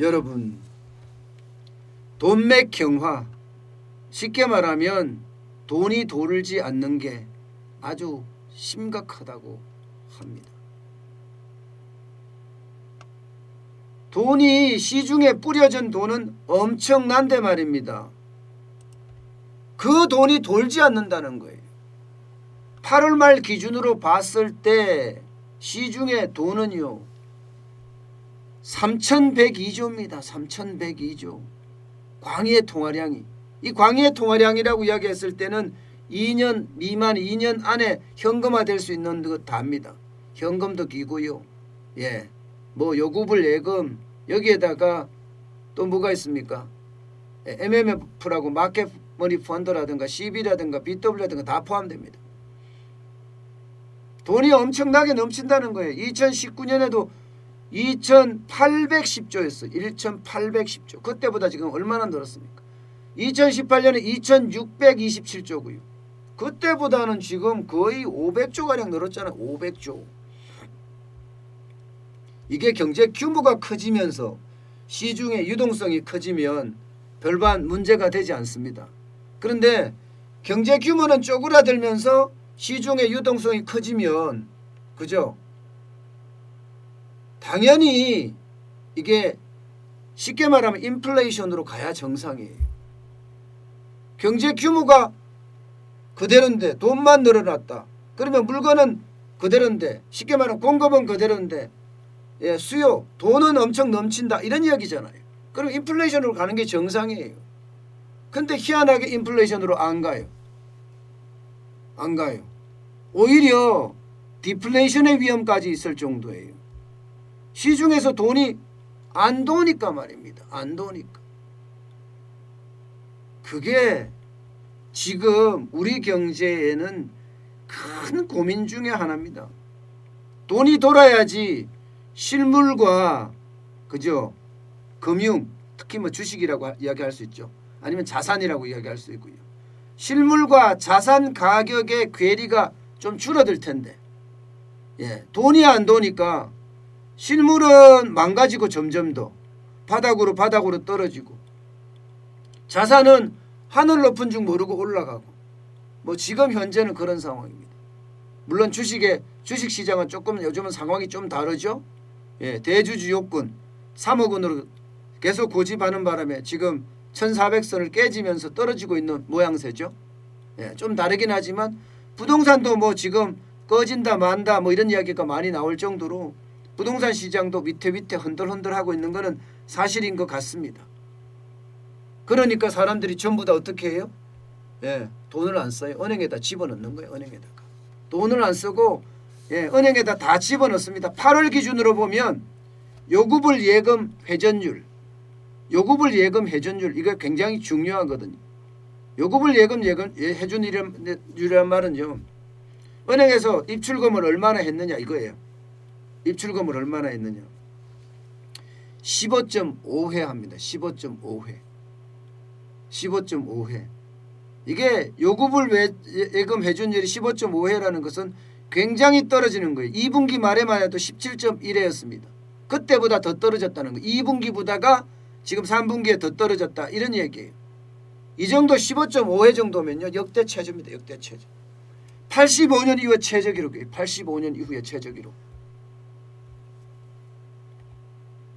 여러분 돈맥 경화 쉽게 말하면 돈이 돌지 않는 게 아주 심각하다고 합니다. 돈이 시중에 뿌려진 돈은 엄청난데 말입니다. 그 돈이 돌지 않는다는 거예요. 8월 말 기준으로 봤을 때 시중에 돈은요. 3,102조입니다. 3,102조. 광의의 통화량이. 이 광의의 통화량이라고 이야기했을 때는 2년 미만 2년 안에 현금화 될 수 있는 것 답니다. 현금도 기고요. 예. 뭐 요구불 예금 여기에다가 또 뭐가 있습니까? 예, MMF라고 마켓 머니 펀드라든가 CB라든가 BW라든가 다 포함됩니다. 돈이 엄청나게 넘친다는 거예요. 2019년에도 2,810조였어. 1,810조. 그때보다 지금 얼마나 늘었습니까? 2018년에 2,627조고요. 그때보다는 지금 거의 500조 가량 늘었잖아요. 500조. 이게 경제 규모가 커지면서 시중의 유동성이 커지면 별반 문제가 되지 않습니다. 그런데 경제 규모는 쪼그라들면서 시중의 유동성이 커지면 그죠? 당연히 이게 쉽게 말하면 인플레이션으로 가야 정상이에요. 경제 규모가 그대로인데 돈만 늘어났다. 그러면 물건은 그대로인데 쉽게 말하면 공급은 그대로인데 예, 수요 돈은 엄청 넘친다 이런 이야기잖아요. 그럼 인플레이션으로 가는 게 정상이에요. 근데 희한하게 인플레이션으로 안 가요. 안 가요. 오히려 디플레이션의 위험까지 있을 정도예요. 시중에서 돈이 안 도니까 말입니다. 안 도니까. 그게 지금 우리 경제에는 큰 고민 중의 하나입니다. 돈이 돌아야지 실물과 그죠 금융 특히 뭐 주식이라고 하- 이야기할 수 있죠. 아니면 자산이라고 이야기할 수 있고요. 실물과 자산 가격의 괴리가 좀 줄어들 텐데, 예, 돈이 안 도니까 실물은 망가지고 점점 더 바닥으로 바닥으로 떨어지고 자산은 하늘 높은 줄 모르고 올라가고 뭐 지금 현재는 그런 상황입니다. 물론 주식의 주식 시장은 조금 요즘은 상황이 좀 다르죠. 예, 대주주 요건 3억 원으로 계속 고집하는 바람에 지금 1,400선을 깨지면서 떨어지고 있는 모양새죠. 예, 좀 다르긴 하지만 부동산도 뭐 지금 꺼진다 만다 뭐 이런 이야기가 많이 나올 정도로 부동산 시장도 위태위태 흔들흔들하고 있는 것은 사실인 것 같습니다. 그러니까 사람들이 전부 다 어떻게 해요? 예, 돈을 안 써요. 은행에다 집어넣는 거예요. 은행에다가 돈을 안 쓰고 예, 은행에다 다 집어넣습니다. 8월 기준으로 보면 요구불 예금 회전율, 요구불 예금 회전율 이거 굉장히 중요하거든요. 요구불 예금 예금 예, 회전율이란 말은요. 은행에서 입출금을 얼마나 했느냐 이거예요. 입출금을 얼마나 했느냐. 15.5회 합니다. 15.5회. 15.5회. 이게 요구불 예, 예금 회전율이 15.5회라는 것은 굉장히 떨어지는 거예요. 2분기 말에만 해도 17.1회였습니다. 그때보다 더 떨어졌다는 거예요. 2분기보다가 지금 3분기에 더 떨어졌다 이런 얘기예요. 이 정도 15.5회 정도면요 역대 최저입니다. 역대 최저. 85년 이후의 최저 기록이에요. 85년 이후의 최저 기록.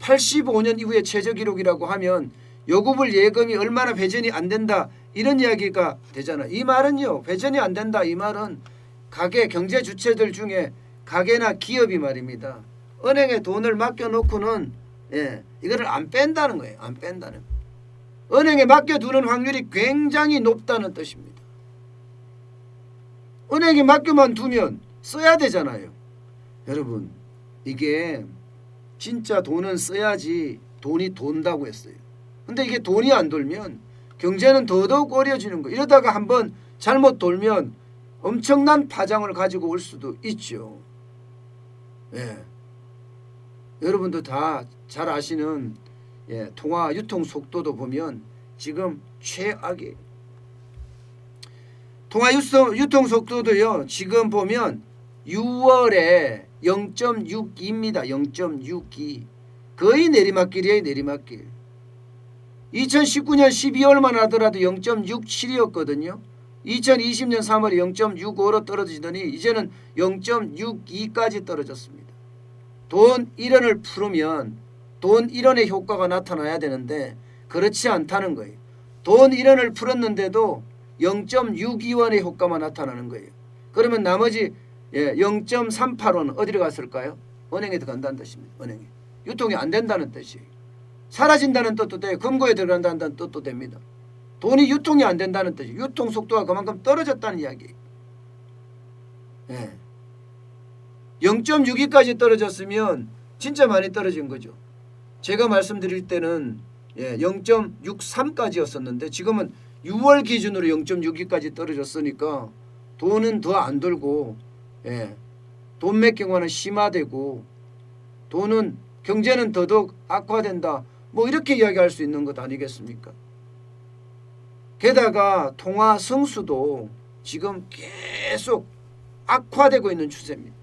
85년 이후의 최저 기록이라고 하면 요구불 예금이 얼마나 회전이 안 된다 이런 이야기가 되잖아. 이 말은요 회전이 안 된다 이 말은 가게 경제 주체들 중에 가게나 기업이 말입니다. 은행에 돈을 맡겨놓고는 예 이거를 안 뺀다는 거예요. 안 뺀다는. 은행에 맡겨두는 확률이 굉장히 높다는 뜻입니다. 은행에 맡겨만 두면 써야 되잖아요. 여러분 이게 진짜 돈은 써야지 돈이 돈다고 했어요. 근데 이게 돈이 안 돌면 경제는 더더욱 어려지는 거. 이러다가 한번 잘못 돌면 엄청난 파장을 가지고 올 수도 있죠. 예. 여러분도 다 잘 아시는 예, 통화 유통 속도도 보면 지금 최악이에요. 통화 유통 속도도요. 지금 보면 6월에 0.62입니다. 0.62. 거의 내리막길이에요 내리막길. 2019년 12월만 하더라도 0.67이었거든요. 2020년 3월에 0.65로 떨어지더니 이제는 0.62까지 떨어졌습니다. 돈 1원을 풀으면 돈 1원의 효과가 나타나야 되는데 그렇지 않다는 거예요. 돈 1원을 풀었는데도 0.62원의 효과만 나타나는 거예요. 그러면 나머지 예, 0.38원 어디로 갔을까요? 은행에 들어간다는 뜻입니다. 은행에. 유통이 안 된다는 뜻이에요. 사라진다는 뜻도 돼요. 금고에 들어간다는 뜻도 됩니다. 돈이 유통이 안 된다는 뜻이에요. 유통 속도가 그만큼 떨어졌다는 이야기예요. 예. 0.62까지 떨어졌으면 진짜 많이 떨어진 거죠. 제가 말씀드릴 때는 예, 0.63까지였었는데 지금은 6월 기준으로 0.62까지 떨어졌으니까 돈은 더 안 돌고 예, 돈 맥경화는 심화되고 돈은 경제는 더더욱 악화된다. 뭐 이렇게 이야기할 수 있는 것 아니겠습니까? 게다가 통화 성수도 지금 계속 악화되고 있는 추세입니다.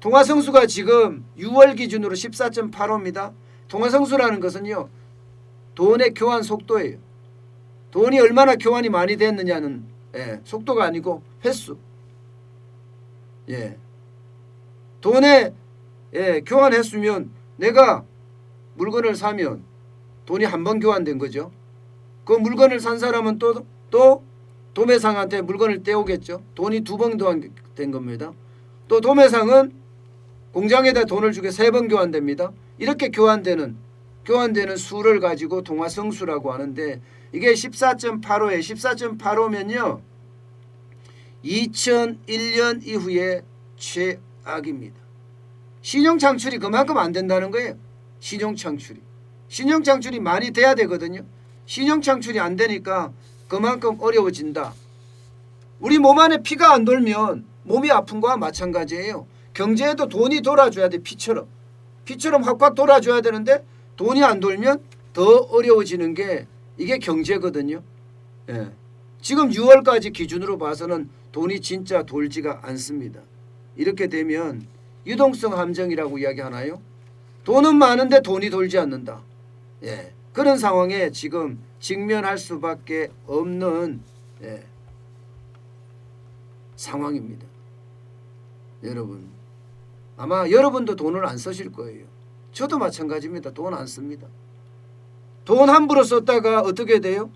통화 성수가 지금 6월 기준으로 14.85입니다. 통화 성수라는 것은요. 돈의 교환 속도예요. 돈이 얼마나 교환이 많이 됐느냐는 예, 속도가 아니고 횟수. 예. 돈의 예, 교환했으면 내가 물건을 사면 돈이 한 번 교환된 거죠. 그 물건을 산 사람은 또, 또 도매상한테 물건을 떼오겠죠. 돈이 두 번 교환된 겁니다. 또 도매상은 공장에다 돈을 주게 세 번 교환됩니다. 이렇게 교환되는 교환되는 수를 가지고 동화성수라고 하는데 이게 14.85에 14.85면요. 2001년 이후에 최악입니다. 신용 창출이 그만큼 안 된다는 거예요. 신용 창출이. 신용 창출이 많이 돼야 되거든요. 신용 창출이 안 되니까 그만큼 어려워진다. 우리 몸 안에 피가 안 돌면 몸이 아픈 거와 마찬가지예요. 경제에도 돈이 돌아줘야 돼 피처럼. 피처럼 확확 돌아줘야 되는데 돈이 안 돌면 더 어려워지는 게 이게 경제거든요. 예. 지금 6월까지 기준으로 봐서는 돈이 진짜 돌지가 않습니다. 이렇게 되면 유동성 함정이라고 이야기하나요? 돈은 많은데 돈이 돌지 않는다. 예. 그런 상황에 지금 직면할 수밖에 없는 예. 상황입니다. 여러분 아마 여러분도 돈을 안 쓰실 거예요. 저도 마찬가지입니다. 돈 안 씁니다. 돈 함부로 썼다가 어떻게 돼요?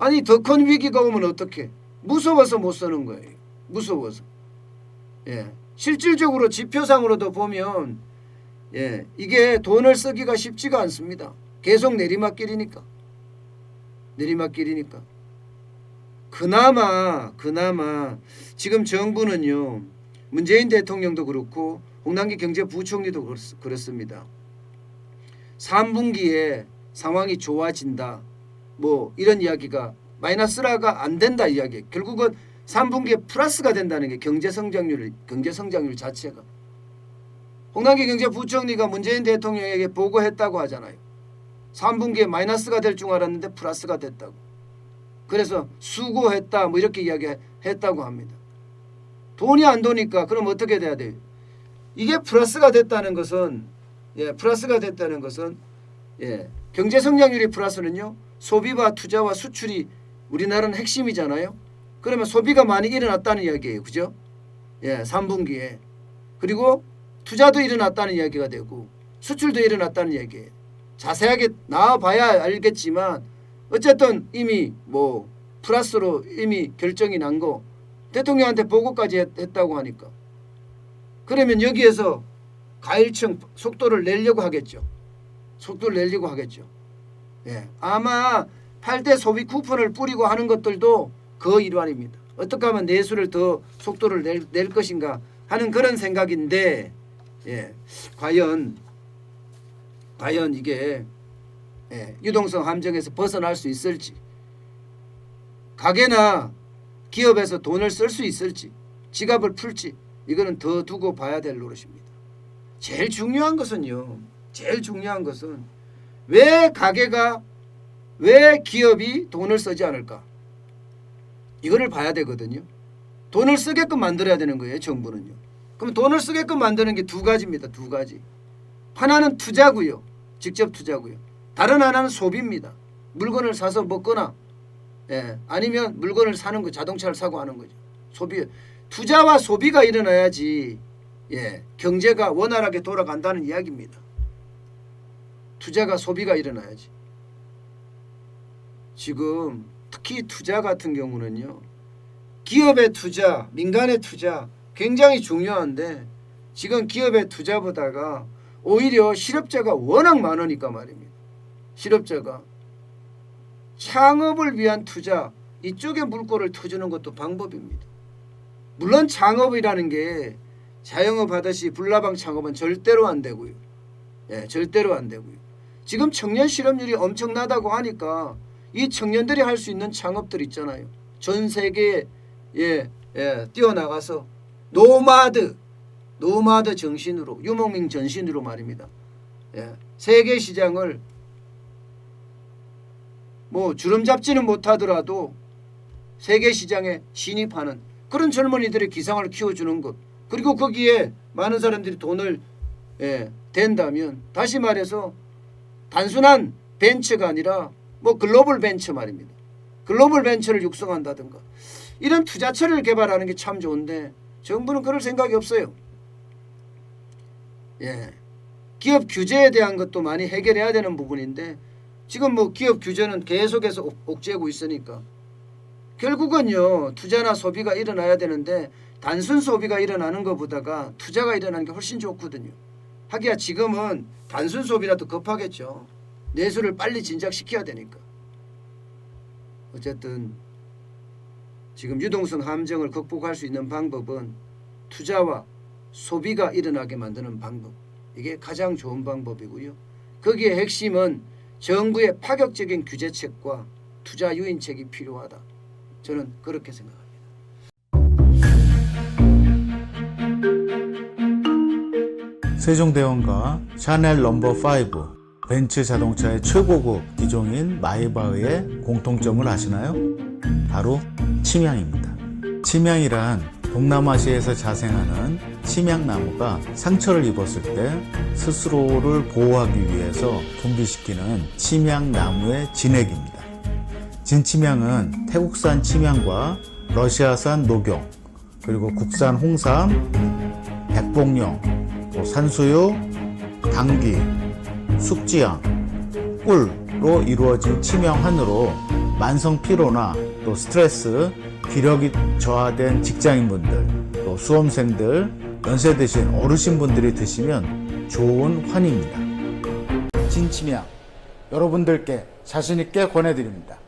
아니 더 큰 위기가 오면 어떻게? 무서워서 못 쓰는 거예요. 무서워서. 예. 실질적으로 지표상으로도 보면 예, 이게 돈을 쓰기가 쉽지가 않습니다. 계속 내리막길이니까. 내리막길이니까. 그나마 그나마 지금 정부는요. 문재인 대통령도 그렇고 홍남기 경제부총리도 그렇- 그렇습니다. 3분기에 상황이 좋아진다. 뭐 이런 이야기가 마이너스라가 안 된다 이야기. 결국은 3분기에 플러스가 된다는 게 경제 성장률 경제 성장률 자체가. 홍남기 경제부총리가 문재인 대통령에게 보고했다고 하잖아요. 3분기에 마이너스가 될 줄 알았는데 플러스가 됐다고. 그래서 수고했다 뭐 이렇게 이야기했다고 합니다. 돈이 안 도니까 그럼 어떻게 돼야 돼요? 이게 플러스가 됐다는 것은 예, 플러스가 됐다는 것은 예, 경제 성장률이 플러스는요. 소비와 투자와 수출이 우리나라는 핵심이잖아요. 그러면 소비가 많이 일어났다는 이야기예요. 그죠? 예, 3분기에. 그리고 투자도 일어났다는 이야기가 되고 수출도 일어났다는 이야기예요. 자세하게 나와 봐야 알겠지만 어쨌든 이미 뭐 플러스로 이미 결정이 난 거 대통령한테 보고까지 했, 했다고 하니까 그러면 여기에서 가일층 속도를 내려고 하겠죠. 속도를 내려고 하겠죠. 예, 아마 8대 소비 쿠폰을 뿌리고 하는 것들도 그 일환입니다. 어떻게 하면 내수를 더 속도를 낼, 낼 것인가 하는 그런 생각인데 예, 과연 과연 이게 예, 유동성 함정에서 벗어날 수 있을지 가게나 기업에서 돈을 쓸 수 있을지 지갑을 풀지 이거는 더 두고 봐야 될 노릇입니다. 제일 중요한 것은요. 제일 중요한 것은 왜 가게가 왜 기업이 돈을 쓰지 않을까? 이거를 봐야 되거든요. 돈을 쓰게끔 만들어야 되는 거예요. 정부는요. 그럼 돈을 쓰게끔 만드는 게 두 가지입니다. 두 가지. 하나는 투자고요. 직접 투자고요. 다른 하나는 소비입니다. 물건을 사서 먹거나 예, 아니면 물건을 사는 거 자동차를 사고 하는 거죠. 소비 투자와 소비가 일어나야지 예, 경제가 원활하게 돌아간다는 이야기입니다. 투자가 소비가 일어나야지. 지금 특히 투자 같은 경우는요. 기업의 투자, 민간의 투자 굉장히 중요한데 지금 기업의 투자보다가 오히려 실업자가 워낙 많으니까 말입니다. 실업자가 창업을 위한 투자 이쪽에 물꼬를 터주는 것도 방법입니다. 물론 창업이라는 게 자영업 하듯이 불나방 창업은 절대로 안 되고요. 예, 절대로 안 되고요. 지금 청년 실업률이 엄청나다고 하니까 이 청년들이 할 수 있는 창업들 있잖아요. 전 세계에 예, 예, 뛰어나가서 노마드 노마드 정신으로 유목민 전신으로 말입니다. 예, 세계 시장을 뭐 주름 잡지는 못하더라도 세계 시장에 진입하는 그런 젊은이들의 기상을 키워주는 것 그리고 거기에 많은 사람들이 돈을 예, 댄다면 다시 말해서 단순한 벤처가 아니라 뭐 글로벌 벤처 말입니다. 글로벌 벤처를 육성한다든가 이런 투자처를 개발하는 게 참 좋은데 정부는 그럴 생각이 없어요. 예. 기업 규제에 대한 것도 많이 해결해야 되는 부분인데 지금 뭐 기업 규제는 계속해서 옥- 옥죄고 있으니까 결국은요 투자나 소비가 일어나야 되는데 단순 소비가 일어나는 것보다가 투자가 일어나는 게 훨씬 좋거든요. 하기야 지금은 단순 소비라도 급하겠죠. 내수를 빨리 진작시켜야 되니까. 어쨌든 지금 유동성 함정을 극복할 수 있는 방법은 투자와 소비가 일어나게 만드는 방법. 이게 가장 좋은 방법이고요. 거기에 핵심은 정부의 파격적인 규제책과 투자 유인책이 필요하다. 저는 그렇게 생각합니다. 세종대왕과 샤넬 넘버 5 벤츠 자동차의 최고급 기종인 마이바흐의 공통점을 아시나요? 바로 침향입니다. 침향이란 동남아시아에서 자생하는 침향나무가 상처를 입었을 때 스스로를 보호하기 위해서 분비시키는 침향나무의 진액입니다. 진침향은 태국산 침향과 러시아산 녹용, 그리고 국산 홍삼, 백봉령, 또 산수유, 당귀, 숙지향, 꿀로 이루어진 치명환으로 만성 피로나 또 스트레스, 기력이 저하된 직장인분들, 또 수험생들, 연세 드신 어르신분들이 드시면 좋은 환입니다. 진치명 여러분들께 자신있게 권해드립니다.